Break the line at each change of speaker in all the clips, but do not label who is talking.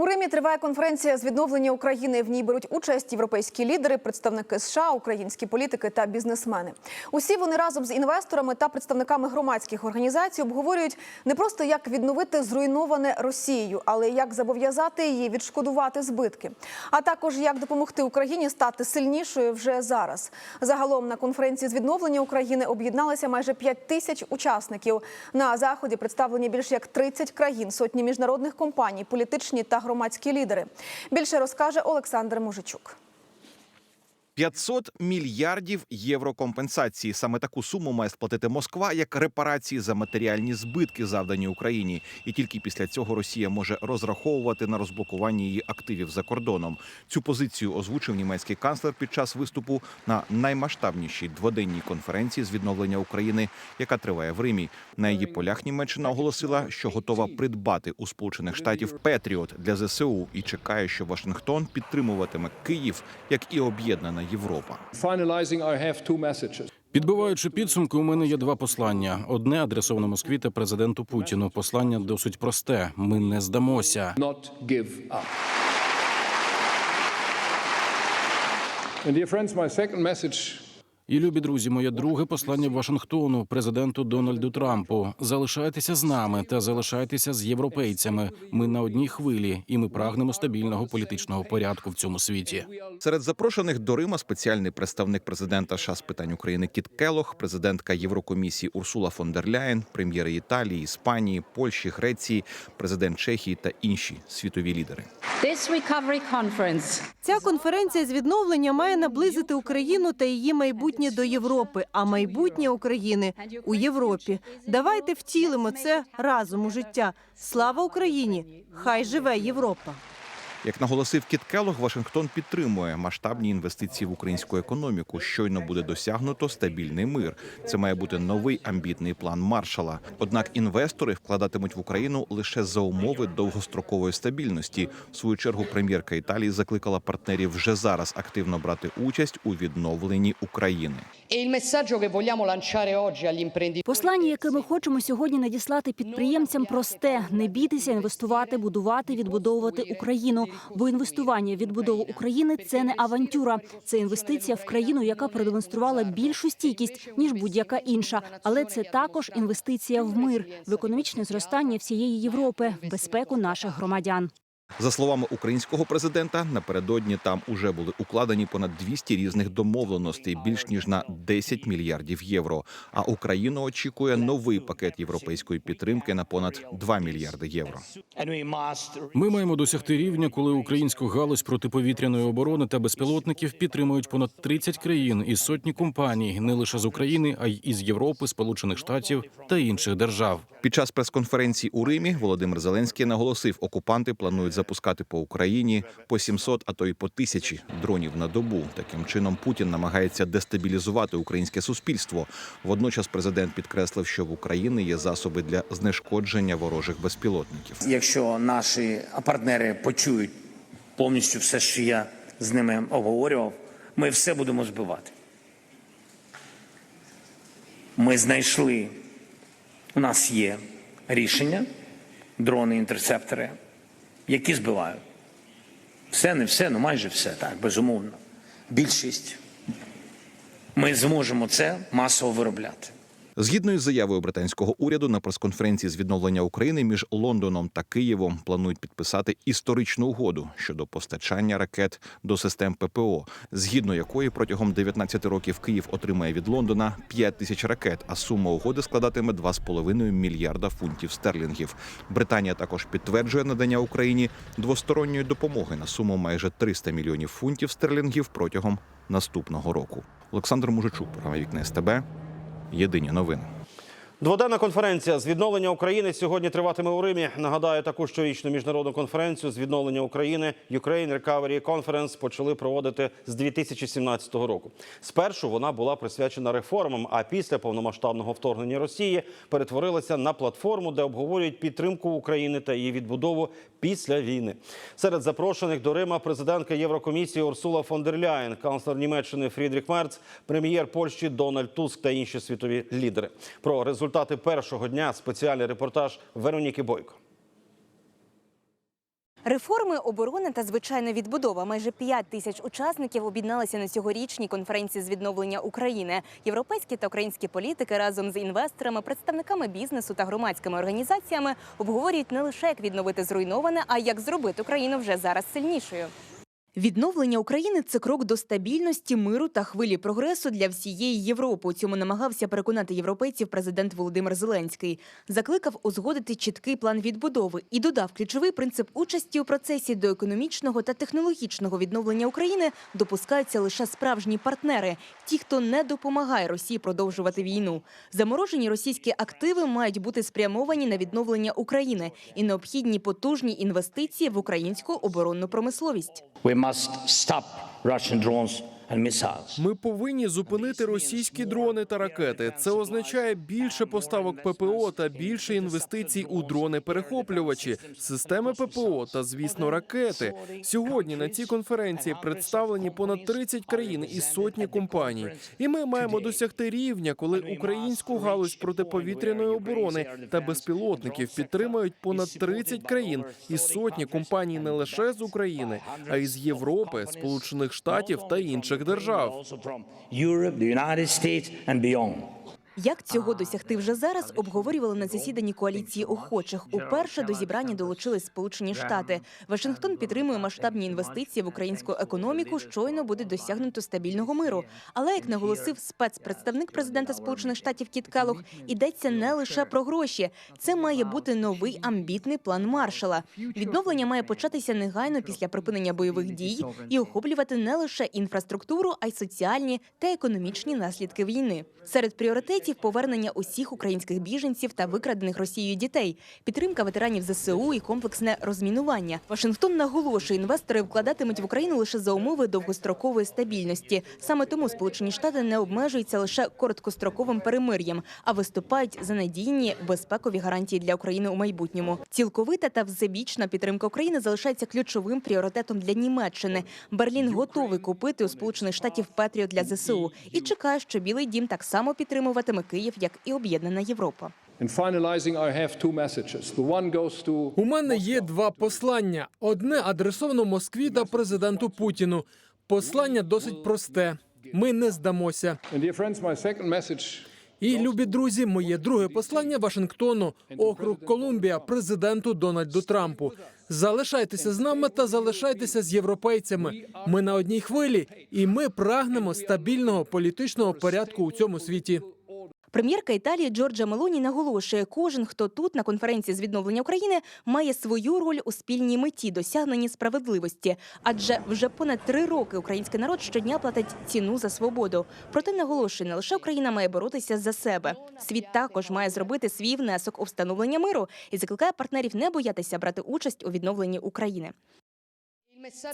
У Римі триває конференція з відновлення України. В ній беруть участь європейські лідери, представники США, українські політики та бізнесмени. Усі вони разом з інвесторами та представниками громадських організацій обговорюють не просто як відновити зруйноване Росією, але як зобов'язати її відшкодувати збитки, а також як допомогти Україні стати сильнішою вже зараз. Загалом на конференції з відновлення України об'єдналися майже 5 тисяч учасників. На заході представлені більш як 30 країн, сотні міжнародних компаній, політичні та громадські лідери. Більше розкаже Олександр Мужичук.
500 мільярдів євро компенсації. Саме таку суму має сплатити Москва як репарації за матеріальні збитки, завдані Україні. І тільки після цього Росія може розраховувати на розблокування її активів за кордоном. Цю позицію озвучив німецький канцлер під час виступу на наймасштабнішій дводенній конференції з відновлення України, яка триває в Римі. На її полях Німеччина оголосила, що готова придбати у Сполучених Штатів Петріот для ЗСУ і чекає, що Вашингтон підтримуватиме Київ як і об'єднана Європа.
Finalizing, I have two messages.
Підбиваючи підсумки, у мене є два послання: одне адресоване Москві та президенту Путіну. Послання досить просте: ми не здамося.
Not give up. And dear friends, my second message
І любі друзі, моє друге послання Вашингтону, президенту Дональду Трампу. Залишайтеся з нами та залишайтеся з європейцями. Ми на одній хвилі, і ми прагнемо стабільного політичного порядку в цьому світі.
Серед запрошених до Рима спеціальний представник президента США з питань України Кіт Келох, президентка Єврокомісії Урсула фон дер Ляєн, прем'єри Італії, Іспанії, Польщі, Греції, президент Чехії та інші світові лідери.
This recovery conference
Ця конференція з відновлення має наблизити Україну та її майбутнє до Європи, а майбутнє України у Європі. Давайте втілимо це разом у життя. Слава Україні! Хай живе Європа!
Як наголосив Кіт Келох, Вашингтон підтримує масштабні інвестиції в українську економіку. Щойно буде досягнуто стабільний мир. Це має бути новий амбітний план Маршала. Однак інвестори вкладатимуть в Україну лише за умови довгострокової стабільності. В свою чергу прем'єрка Італії закликала партнерів вже зараз активно брати участь у відновленні України.
Послання, яке ми хочемо сьогодні надіслати підприємцям, просте: не бійтеся інвестувати, будувати, відбудовувати Україну. Бо інвестування в відбудову України це не авантюра, це інвестиція в країну, яка продемонструвала більшу стійкість ніж будь-яка інша. Але це також інвестиція в мир, в економічне зростання всієї Європи, в безпеку наших громадян.
За словами українського президента, напередодні там уже були укладені понад 200 різних домовленостей, більш ніж на 10 мільярдів євро. А Україну очікує новий пакет європейської підтримки на понад 2 мільярди євро.
Ми маємо досягти рівня, коли українську галузь протиповітряної оборони та безпілотників підтримують понад 30 країн і сотні компаній, не лише з України, а й із Європи, Сполучених Штатів та інших держав.
Під час прес-конференції у Римі Володимир Зеленський наголосив, окупанти планують запускати по Україні по 700, а то й по тисячі дронів на добу. Таким чином Путін намагається дестабілізувати українське суспільство. Водночас президент підкреслив, що в Україні є засоби для знешкодження ворожих безпілотників.
Якщо наші партнери почують повністю все, що я з ними обговорював, ми все будемо збивати. Ми знайшли, у нас є рішення, дрони, інтерцептори, які збивають. Все, не все, ну майже все, так, безумовно. Більшість. Ми зможемо це масово виробляти.
Згідно із заявою британського уряду на прес-конференції з відновлення України між Лондоном та Києвом планують підписати історичну угоду щодо постачання ракет до систем ППО, згідно якої протягом 19 років Київ отримає від Лондона 5 тисяч ракет, а сума угоди складатиме 2,5 мільярда фунтів стерлінгів. Британія також підтверджує надання Україні двосторонньої допомоги на суму майже 300 мільйонів фунтів стерлінгів протягом наступного року. Олександр Мужичук, програма «Вікна СТБ». Єдині новини.
Дводенна конференція з відновлення України сьогодні триватиме у Римі. Нагадаю, таку щорічну міжнародну конференцію з відновлення України Ukraine Recovery Conference почали проводити з 2017 року. Спершу вона була присвячена реформам, а після повномасштабного вторгнення Росії перетворилася на платформу, де обговорюють підтримку України та її відбудову після війни. Серед запрошених до Рима президентка Єврокомісії Урсула фон дер Ляєн, канцлер Німеччини Фрідріх Мерц, прем'єр Польщі Дональд Туск та інші світові лідери. Про результати першого дня спеціальний репортаж Вероніки Бойко.
Реформи, оборони та звичайна відбудова. Майже 5 тисяч учасників об'єдналися на цьогорічній конференції з відновлення України. Європейські та українські політики разом з інвесторами, представниками бізнесу та громадськими організаціями обговорюють не лише як відновити зруйноване, а як зробити Україну вже зараз сильнішою. Відновлення України це крок до стабільності, миру та хвилі прогресу для всієї Європи. Цьому намагався переконати європейців президент Володимир Зеленський. Закликав узгодити чіткий план відбудови і додав ключовий принцип участі у процесі до економічного та технологічного відновлення України допускаються лише справжні партнери, ті, хто не допомагає Росії продовжувати війну. Заморожені російські активи мають бути спрямовані на відновлення України і необхідні потужні інвестиції в українську оборонну промисловість.
We must stop Russian.
Ми повинні зупинити російські дрони та ракети. Це означає більше поставок ППО та більше інвестицій у дрони-перехоплювачі, системи ППО та, звісно, ракети. Сьогодні на цій конференції представлені понад 30 країн і сотні компаній. І ми маємо досягти рівня, коли українську галузь протиповітряної оборони та безпілотників підтримують понад 30 країн і сотні компаній не лише з України, а й з Європи, Сполучених Штатів та інших держав.
Як цього досягти вже зараз, обговорювали на засіданні коаліції охочих. Уперше до зібрання долучились Сполучені Штати. Вашингтон підтримує масштабні інвестиції в українську економіку. Щойно буде досягнуто стабільного миру. Але як наголосив спецпредставник президента Сполучених Штатів Кіт Келлог, йдеться не лише про гроші. Це має бути новий амбітний план Маршала. Відновлення має початися негайно після припинення бойових дій і охоплювати не лише інфраструктуру, а й соціальні та економічні наслідки війни. Серед пріоритетів повернення усіх українських біженців та викрадених Росією дітей, підтримка ветеранів ЗСУ і комплексне розмінування. Вашингтон наголошує, інвестори вкладатимуть в Україну лише за умови довгострокової стабільності. Саме тому Сполучені Штати не обмежуються лише короткостроковим перемир'ям, а виступають за надійні безпекові гарантії для України у майбутньому. Цілковита та всебічна підтримка України залишається ключовим пріоритетом для Німеччини. Берлін готовий купити у Сполучених Штатів Петріот для ЗСУ і чекає, що Білий Дім так само підтримуватиме Київ як і об'єднана Європа.
У мене є два послання: одне адресовано Москві та президенту Путіну. Послання досить просте. Ми не здамося. І любі друзі, моє друге послання Вашингтону, округ Колумбія, президенту Дональду Трампу. Залишайтеся з нами та залишайтеся з європейцями. Ми на одній хвилі, і ми прагнемо стабільного політичного порядку у цьому світі.
Прем'єрка Італії Джорджа Мелоні наголошує, кожен, хто тут на конференції з відновлення України, має свою роль у спільній меті досягненні справедливості. Адже вже понад три роки український народ щодня платить ціну за свободу. Проте наголошує, не лише Україна має боротися за себе. Світ також має зробити свій внесок у встановлення миру і закликає партнерів не боятися брати участь у відновленні України.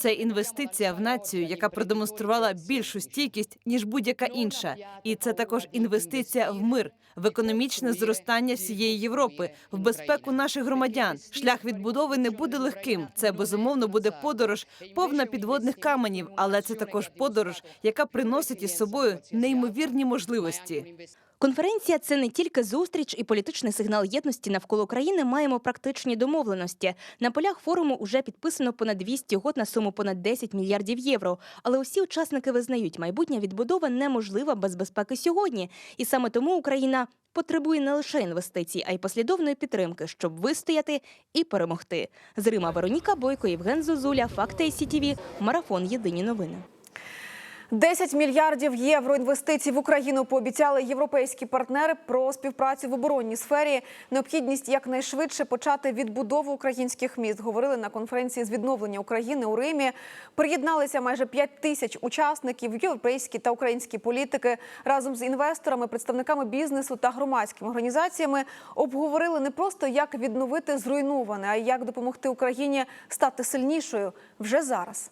Це інвестиція в націю, яка продемонструвала більшу стійкість ніж будь-яка інша, і це також інвестиція в мир, в економічне зростання всієї Європи, в безпеку наших громадян. Шлях відбудови не буде легким. Це безумовно буде подорож, повна підводних каменів, але це також подорож, яка приносить із собою неймовірні можливості.
Конференція це не тільки зустріч і політичний сигнал єдності навколо країни. Маємо практичні домовленості. На полях форуму вже підписано понад 200 угод на суму понад 10 мільярдів євро. Але усі учасники визнають, майбутня відбудова неможлива без безпеки сьогодні. І саме тому Україна потребує не лише інвестицій, а й послідовної підтримки, щоб вистояти і перемогти. З Рима Вероніка Бойко, Євген Зозуля, Факти СІТІВІ, Марафон Єдині новини.
10 мільярдів євро інвестицій в Україну пообіцяли європейські партнери про співпрацю в оборонній сфері. Необхідність якнайшвидше почати відбудову українських міст. Говорили на конференції з відновлення України у Римі. Приєдналися майже 5 тисяч учасників, європейські та українські політики разом з інвесторами, представниками бізнесу та громадськими організаціями обговорили не просто як відновити зруйноване, а й як допомогти Україні стати сильнішою вже зараз.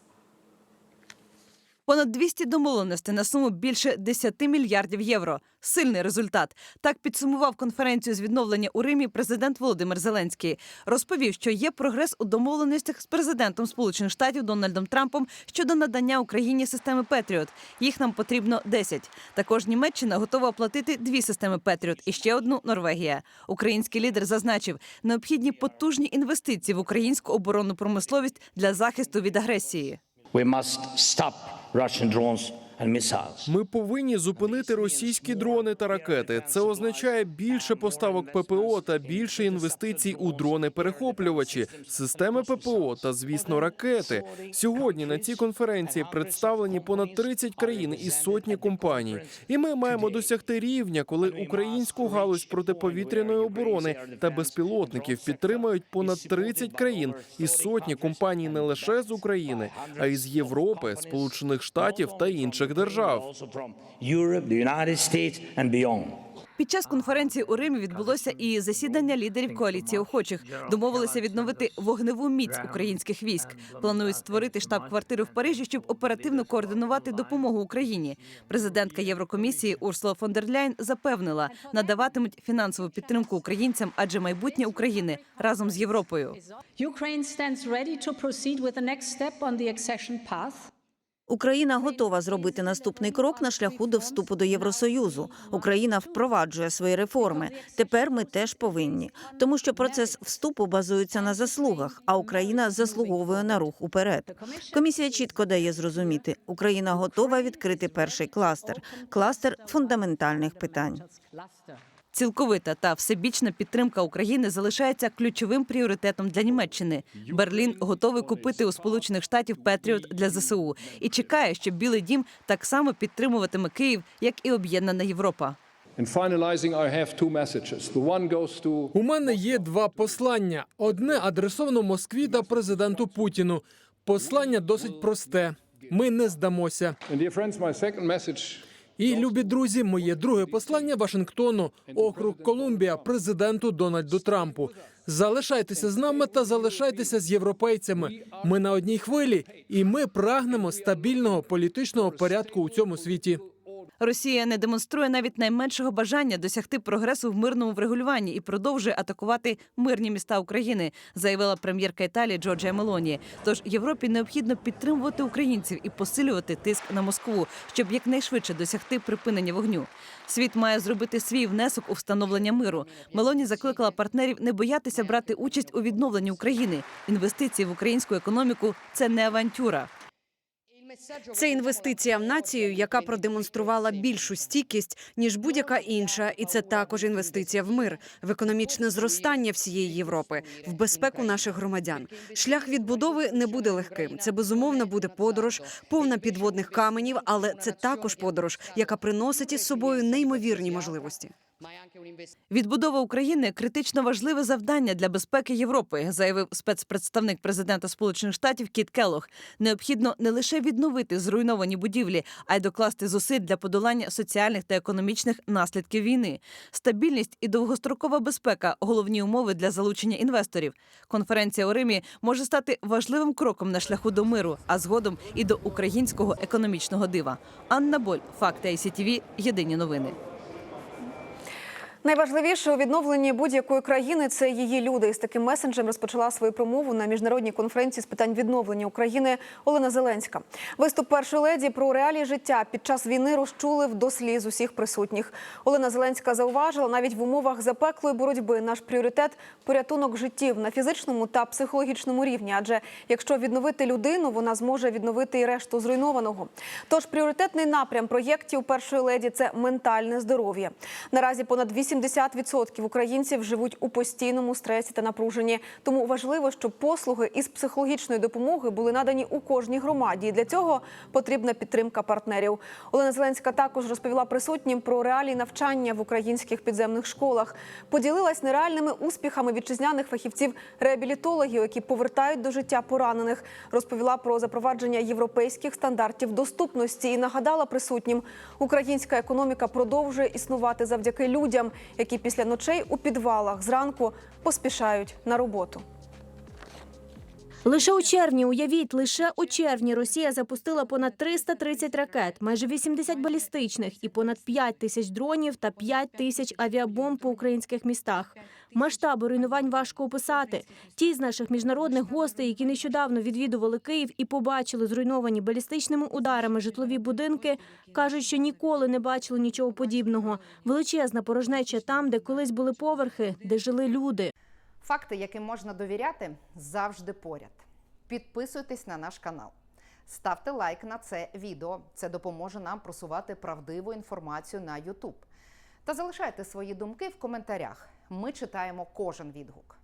Понад 200 домовленостей на суму більше 10 мільярдів євро. Сильний результат. Так підсумував конференцію з відновлення у Римі президент Володимир Зеленський. Розповів, що є прогрес у домовленостях з президентом Сполучених Штатів Дональдом Трампом щодо надання Україні системи Петріот. Їх нам потрібно 10. Також Німеччина готова оплатити дві системи Петріот і ще одну Норвегія. Український лідер зазначив, необхідні потужні інвестиції в українську оборонну промисловість для захисту від агресії.
We must stop Russian drones.
Ми повинні зупинити російські дрони та ракети. Це означає більше поставок ППО та більше інвестицій у дрони-перехоплювачі, системи ППО та, звісно, ракети. Сьогодні на цій конференції представлені понад 30 країн і сотні компаній. І ми маємо досягти рівня, коли українську галузь протиповітряної оборони та безпілотників підтримують понад 30 країн і сотні компаній не лише з України, а й з Європи, Сполучених Штатів та інших держав.
Also from Europe, the United States and beyond.
Під час конференції у Римі відбулося і засідання лідерів коаліції охочих. Домовилися відновити вогневу міць українських військ. Планують створити штаб-квартиру в Парижі, щоб оперативно координувати допомогу Україні. Президентка Єврокомісії Урсула фон дер Ляйн запевнила, надаватимуть фінансову підтримку українцям, адже майбутнє України разом з Європою.
Україна готова зробити наступний крок на шляху до вступу до Євросоюзу. Україна впроваджує свої реформи. Тепер ми теж повинні, тому що процес вступу базується на заслугах, а Україна заслуговує на рух уперед. Комісія чітко дає зрозуміти, Україна готова відкрити перший кластер кластер фундаментальних питань.
Цілковита та всебічна підтримка України залишається ключовим пріоритетом для Німеччини. Берлін готовий купити у Сполучених Штатів Петріот для ЗСУ і чекає, що Білий Дім так само підтримуватиме Київ, як і об'єднана Європа.
У мене є два послання: одне адресовано Москві та президенту Путіну. Послання досить просте: ми не здамося. І любі друзі, моє друге послання Вашингтону, округ Колумбія, президенту Дональду Трампу. Залишайтеся з нами та залишайтеся з європейцями. Ми на одній хвилі, і ми прагнемо стабільного політичного порядку у цьому світі.
Росія не демонструє навіть найменшого бажання досягти прогресу в мирному врегулюванні і продовжує атакувати мирні міста України, заявила прем'єрка Італії Джорджія Мелоні. Тож Європі необхідно підтримувати українців і посилювати тиск на Москву, щоб якнайшвидше досягти припинення вогню. Світ має зробити свій внесок у встановлення миру. Мелоні закликала партнерів не боятися брати участь у відновленні України. Інвестиції в українську економіку це не авантюра.
Це інвестиція в націю, яка продемонструвала більшу стійкість ніж будь-яка інша, і це також інвестиція в мир, в економічне зростання всієї Європи, в безпеку наших громадян. Шлях відбудови не буде легким. Це безумовно буде подорож, повна підводних каменів, але це також подорож, яка приносить із собою неймовірні можливості.
Відбудова України критично важливе завдання для безпеки Європи, заявив спецпредставник президента Сполучених Штатів Кіт Келлог. Необхідно не лише відновити зруйновані будівлі, а й докласти зусиль для подолання соціальних та економічних наслідків війни. Стабільність і довгострокова безпека головні умови для залучення інвесторів. Конференція у Римі може стати важливим кроком на шляху до миру, а згодом і до українського економічного дива. Анна Боль, факти ICTV, Єдині новини.
Найважливіше у відновленні будь-якої країни це її люди. І з таким месенджем розпочала свою промову на міжнародній конференції з питань відновлення України Олена Зеленська. Виступ першої леді про реалії життя під час війни розчулив до сліз усіх присутніх. Олена Зеленська зауважила, навіть в умовах запеклої боротьби наш пріоритет порятунок життів на фізичному та психологічному рівні. Адже якщо відновити людину, вона зможе відновити і решту зруйнованого. Тож пріоритетний напрям проєктів першої леді це ментальне здоров'я. Наразі понад 8 80% українців живуть у постійному стресі та напруженні. Тому важливо, щоб послуги із психологічної допомоги були надані у кожній громаді. І для цього потрібна підтримка партнерів. Олена Зеленська також розповіла присутнім про реалії навчання в українських підземних школах. Поділилась нереальними успіхами вітчизняних фахівців-реабілітологів, які повертають до життя поранених. Розповіла про запровадження європейських стандартів доступності і нагадала присутнім, українська економіка продовжує існувати завдяки людям, які після ночей у підвалах зранку поспішають на роботу.
Лише у червні, уявіть, лише у червні Росія запустила понад 330 ракет, майже 80 балістичних і понад 5 тисяч дронів та 5 тисяч авіабомб по українських містах. Масштаби руйнувань важко описати. Ті з наших міжнародних гостей, які нещодавно відвідували Київ і побачили зруйновані балістичними ударами житлові будинки, кажуть, що ніколи не бачили нічого подібного. Величезна порожнеча там, де колись були поверхи, де жили люди.
Факти, яким можна довіряти, завжди поряд. Підписуйтесь на наш канал. Ставте лайк на це відео. Це допоможе нам просувати правдиву інформацію на YouTube. Та залишайте свої думки в коментарях. Ми читаємо кожен відгук.